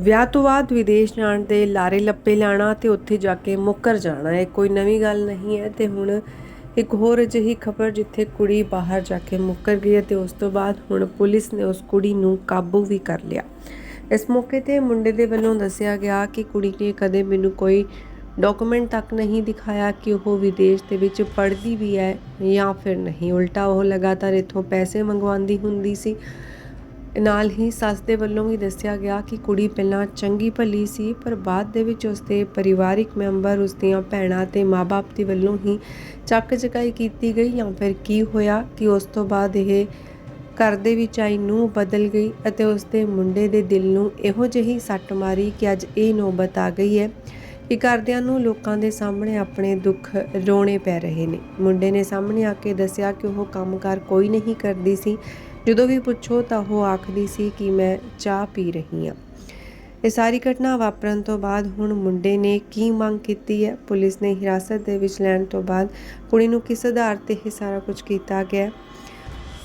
ਵਿਆਹ ਤੋਂ ਬਾਅਦ ਵਿਦੇਸ਼ ਜਾਣ ਦੇ ਲਾਰੇ ਲੱਪੇ ਲਾਣਾ ਤੇ ਉੱਥੇ ਜਾ ਕੇ ਮੁੱਕਰ ਜਾਣਾ, ਇਹ ਕੋਈ ਨਵੀਂ ਗੱਲ ਨਹੀਂ ਹੈ। ਤੇ ਹੁਣ ਇੱਕ ਹੋਰ ਅਜਿਹੀ ਖਬਰ ਜਿੱਥੇ ਕੁੜੀ ਬਾਹਰ ਜਾ ਕੇ ਮੁੱਕਰ ਗਈ ਹੈ ਤੇ ਉਸ ਤੋਂ ਬਾਅਦ ਹੁਣ ਪੁਲਿਸ ਨੇ ਉਸ ਕੁੜੀ ਨੂੰ ਕਾਬੂ ਵੀ ਕਰ ਲਿਆ। ਇਸ ਮੌਕੇ ਤੇ ਮੁੰਡੇ ਦੇ ਵੱਲੋਂ ਦੱਸਿਆ ਗਿਆ ਕਿ ਕੁੜੀ ਨੇ ਕਦੇ ਮੈਨੂੰ ਕੋਈ ਡਾਕੂਮੈਂਟ ਤੱਕ ਨਹੀਂ ਦਿਖਾਇਆ ਕਿ ਉਹ ਵਿਦੇਸ਼ ਦੇ ਵਿੱਚ ਪੜ੍ਹਦੀ ਵੀ ਹੈ ਜਾਂ ਫਿਰ ਨਹੀਂ। ਉਲਟਾ ਉਹ ਲਗਾਤਾਰ ਇੱਥੋਂ ਪੈਸੇ ਮੰਗਵਾਉਂਦੀ ਹੁੰਦੀ ਸੀ। ਨਾਲ ਹੀ ਸੱਸ ਦੇ ਵੱਲੋਂ ਵੀ ਦੱਸਿਆ ਗਿਆ ਕਿ ਕੁੜੀ ਪਹਿਲਾਂ ਚੰਗੀ ਭਲੀ ਸੀ, ਪਰ ਬਾਅਦ ਦੇ ਵਿੱਚ ਉਸਦੇ ਪਰਿਵਾਰਿਕ ਮੈਂਬਰ ਉਸ ਦੀਆਂ ਭੈਣਾਂ ਤੇ ਮਾਪੇ ਦੇ ਵੱਲੋਂ ਹੀ ਚੱਕ ਚਕਾਈ ਕੀਤੀ ਗਈ। ਜਾਂ ਫਿਰ ਕੀ ਹੋਇਆ ਕਿ ਉਸ ਤੋਂ ਬਾਅਦ ਇਹ ਘਰ ਦੇ ਵਿੱਚ ਆਈ ਨੂੰ ਬਦਲ ਗਈ ਅਤੇ ਉਸਦੇ ਮੁੰਡੇ ਦੇ ਦਿਲ ਨੂੰ ਇਹੋ ਜਿਹੀ ਸੱਟ ਮਾਰੀ ਕਿ ਅੱਜ ਇਹ ਨੌਬਤ ਆ ਗਈ ਹੈ ਕਿ ਘਰਦਿਆਂ ਨੂੰ ਲੋਕਾਂ ਦੇ ਸਾਹਮਣੇ ਆਪਣੇ ਦੁੱਖ ਰੋਣੇ ਪੈ ਰਹੇ ਨੇ। ਮੁੰਡੇ ਨੇ ਸਾਹਮਣੇ ਆ ਕੇ ਦੱਸਿਆ ਕਿ ਉਹ ਕੰਮਕਾਰ ਕੋਈ ਨਹੀਂ ਕਰਦੀ ਸੀ। ਜਦੋਂ ਵੀ ਪੁੱਛੋ ਤਾਂ ਉਹ ਆਖਦੀ ਸੀ ਕਿ ਮੈਂ ਚਾਹ ਪੀ ਰਹੀ ਹਾਂ। ਇਹ ਸਾਰੀ ਘਟਨਾ ਵਾਪਰਨ ਤੋਂ ਬਾਅਦ ਹੁਣ ਮੁੰਡੇ ਨੇ ਕੀ ਮੰਗ ਕੀਤੀ ਹੈ? ਪੁਲਿਸ ਨੇ ਹਿਰਾਸਤ ਦੇ ਵਿੱਚ ਲੈਣ ਤੋਂ ਬਾਅਦ ਕੁੜੀ ਨੂੰ ਕਿਸ ਆਧਾਰ ਤੇ ਇਹ ਸਾਰਾ ਕੁਝ ਕੀਤਾ ਗਿਆ?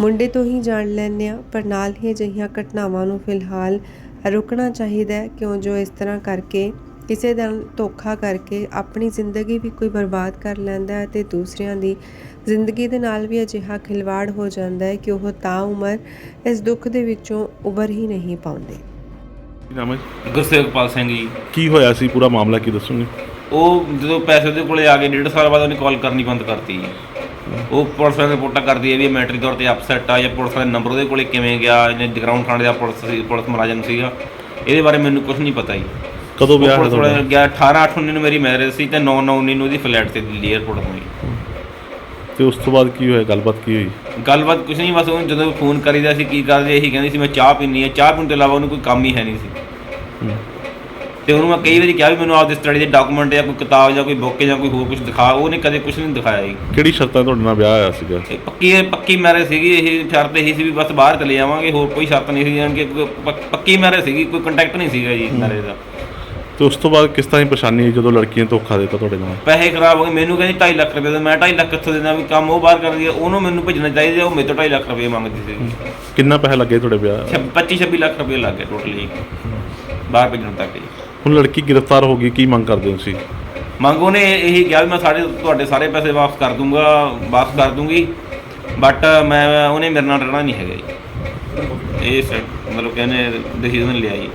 ਮੁੰਡੇ ਤੋਂ ਹੀ ਜਾਣ ਲੈਂਦੇ ਹਾਂ, ਪਰ ਨਾਲ ਹੀ ਅਜਿਹੀਆਂ ਘਟਨਾਵਾਂ ਨੂੰ ਫਿਲਹਾਲ ਰੁਕਣਾ ਚਾਹੀਦਾ ਹੈ। ਕਿਉਂ? ਜੋ ਇਸ ਤਰ੍ਹਾਂ ਕਰਕੇ ਕਿਸੇ ਦਾ ਧੋਖਾ ਕਰਕੇ ਆਪਣੀ ਜ਼ਿੰਦਗੀ ਵੀ ਕੋਈ ਬਰਬਾਦ ਕਰ ਲੈਂਦਾ ਹੈ ਤੇ ਦੂਸਰਿਆਂ ਦੀ ਜ਼ਿੰਦਗੀ ਦੇ ਨਾਲ ਵੀ ਅਜਿਹਾ ਖਿਲਵਾੜ ਹੋ ਜਾਂਦਾ ਹੈ ਕਿ ਉਹ ਤਾਂ ਉਮਰ ਇਸ ਦੁੱਖ ਦੇ ਵਿੱਚੋਂ ਉਭਰ ਹੀ ਨਹੀਂ ਪਾਉਂਦੇ। ਨਾਮ ਹੈ ਗੁਰਸੇਵਕਪਾਲ ਸਿੰਘ ਜੀ। ਕੀ ਹੋਇਆ ਸੀ? ਪੂਰਾ ਮਾਮਲਾ ਕੀ ਦੱਸੋਗੇ ਉਹ ਜਦੋਂ ਪੈਸੇ ਉਹਦੇ ਕੋਲੇ ਆ ਗਏ ਡੇਢ ਸਾਲ ਬਾਅਦ ਉਹਨੇ ਕਾਲ ਕਰਨੀ ਬੰਦ ਕਰਤੀ। ਜੀ ਉਹ ਪੁਲਿਸ ਵਾਲੇ ਰਿਪੋਰਟਾਂ ਕਰਦੀ ਹੈ ਵੀ ਇਹ ਮੈਟਰੀ ਤੌਰ ਤੇ ਅਪਸੈਟ ਆ ਜਾਂ ਪੁਲਿਸ ਵਾਲੇ ਨੰਬਰ ਉਹਦੇ ਕੋਲੇ ਕਿਵੇਂ ਗਿਆ ਜਾਂ ਜਗਰਾਉਂ ਥਾਣੇ ਦਾ ਪੁਲਿਸ ਸੀ ਪੁਲਿਸ ਮੁਲਾਜ਼ਮ ਸੀਗਾ। ਇਹਦੇ ਬਾਰੇ ਮੈਨੂੰ ਕੁਝ ਨਹੀਂ ਪਤਾ ਜੀ। ਕਦੋਂ ਵਿਆਹ ਤੁਹਾਡਾ? ਗਿਆ 18 8 19 ਨੂੰ ਮੇਰੀ ਮੈਰਿਜ ਸੀ ਤੇ 9 9 19 ਨੂੰ ਉਹਦੀ ਫਲੈਟ ਤੇ ਦਿੱਲੀ 에ਅਰਪੋਰਟ ਤੋਂ ਜੀ ਤੇ ਉਸ ਤੋਂ ਬਾਅਦ ਕੀ ਹੋਇਆ? ਗੱਲਬਾਤ ਕੀ ਹੋਈ? ਗੱਲਬਾਤ ਕੁਝ ਨਹੀਂ ਬਸ ਉਹਨੂੰ ਜਦੋਂ ਫੋਨ ਕਰੀਦਾ ਸੀ ਕੀ ਕਰਦੇ ਇਹੀ ਕਹਿੰਦੀ ਸੀ ਮੈਂ ਚਾਹ ਪੀਣੀ ਹੈ। ਚਾਹ ਪੀਣ ਤੋਂ ਇਲਾਵਾ ਉਹਨੂੰ ਕੋਈ ਕੰਮ ਹੀ ਹੈ ਨਹੀਂ ਸੀ। ਹੂੰ। ਤੇ ਉਹਨੂੰ ਮੈਂ ਕਈ ਵਾਰੀ ਕਿਹਾ ਵੀ ਮੈਨੂੰ ਆਪਦੇ ਸਟੱਡੀ ਦੇ ਡਾਕੂਮੈਂਟ ਜਾਂ ਕੋਈ ਕਿਤਾਬ ਜਾਂ ਕੋਈ ਬੁੱਕ ਜਾਂ ਕੋਈ ਹੋਰ ਕੁਝ ਦਿਖਾ। ਉਹਨੇ ਕਦੇ ਕੁਝ ਨਹੀਂ ਦਿਖਾਇਆ ਜੀ। ਕਿਹੜੀ ਸ਼ਰਤਾਂ ਤੁਹਾਡੇ ਨਾਲ ਵਿਆਹ ਹੋਇਆ ਸੀਗਾ? ਇਹ ਪੱਕੀ ਪੱਕੀ ਮੈਰਿਜ ਸੀਗੀ ਇਹ ਸ਼ਰਤ ਇਹੀ ਸੀ ਵੀ ਬਸ ਬਾਹਰ ਚਲੇ ਜਾਵਾਂਗੇ ਹੋਰ ਕੋਈ ਸ਼ਰਤ ਨਹੀਂ ਸੀ ਜਾਨ ਕਿ ਪੱਕੀ ਮੈਰਿਜ ਸੀਗੀ ਕੋਈ ਕੰਟੈਕਟ ਨਹੀਂ ਸੀਗਾ ਜੀ ਮੈਰਿਜ ਦਾ। ਤੇ ਉਸ ਤੋਂ ਬਾਅਦ ਕਿਸ ਤਰ੍ਹਾਂ ਦੀ ਪਰੇਸ਼ਾਨੀ ਆਈ ਜਦੋਂ ਲੜਕੀ ਨੇ ਧੋਖਾ ਦਿੱਤਾ ਤੁਹਾਡੇ ਨਾਲ? ਪੈਸੇ ਖਰਾਬ ਹੋ ਗਏ ਮੈਨੂੰ ਕਹਿੰਦੀ 2.5 ਲੱਖ ਰੁਪਏ ਦੇ ਮੈਂ 2.5 ਲੱਖ ਕਿੱਥੋਂ ਦੇਣਾ ਵੀ ਕੰਮ ਉਹ ਬਾਹਰ ਕਰਦੀ ਹੈ ਉਹਨੂੰ ਮੈਨੂੰ ਭੇਜਣਾ ਚਾਹੀਦਾ ਉਹ ਮੇਰੇ ਤੋਂ 2.5 ਲੱਖ ਰੁਪਏ ਮੰਗਦੀ ਸੀ। ਕਿੰਨਾ ਪੈਸਾ ਲੱਗੇ ਤੁਹਾਡੇ ਵਿਆਹ? 25 26 ਲੱਖ ਰੁਪਏ ਲੱਗ ਗਏ ਟੋਟਲੀ ਬਾਹਰ ਭੇਜਣ ਤੱਕ ਜੀ। ਹੁਣ ਲੜਕੀ ਗ੍ਰਿਫਤਾਰ ਹੋ ਗਈ ਕੀ ਮੰਗ ਕਰਦੇ ਹੋ ਤੁਸੀਂ? ਮੰਗ ਉਹਨੇ ਇਹੀ ਕਿਹਾ ਵੀ ਮੈਂ ਸਾਰੇ ਤੁਹਾਡੇ ਸਾਰੇ ਪੈਸੇ ਵਾਪਸ ਕਰ ਦੂੰਗਾ ਵਾਪਸ ਕਰ ਦੂੰਗੀ। ਬਟ ਮੈਂ ਉਹਨੇ ਮੇਰੇ ਨਾਲ ਰਹਿਣਾ ਨਹੀਂ ਹੈਗਾ ਜੀ। ਇਹ ਮਤਲਬ ਕਹਿੰਦੇ ਡਿਸੀਜਨ ਲਿਆ ਜੀ।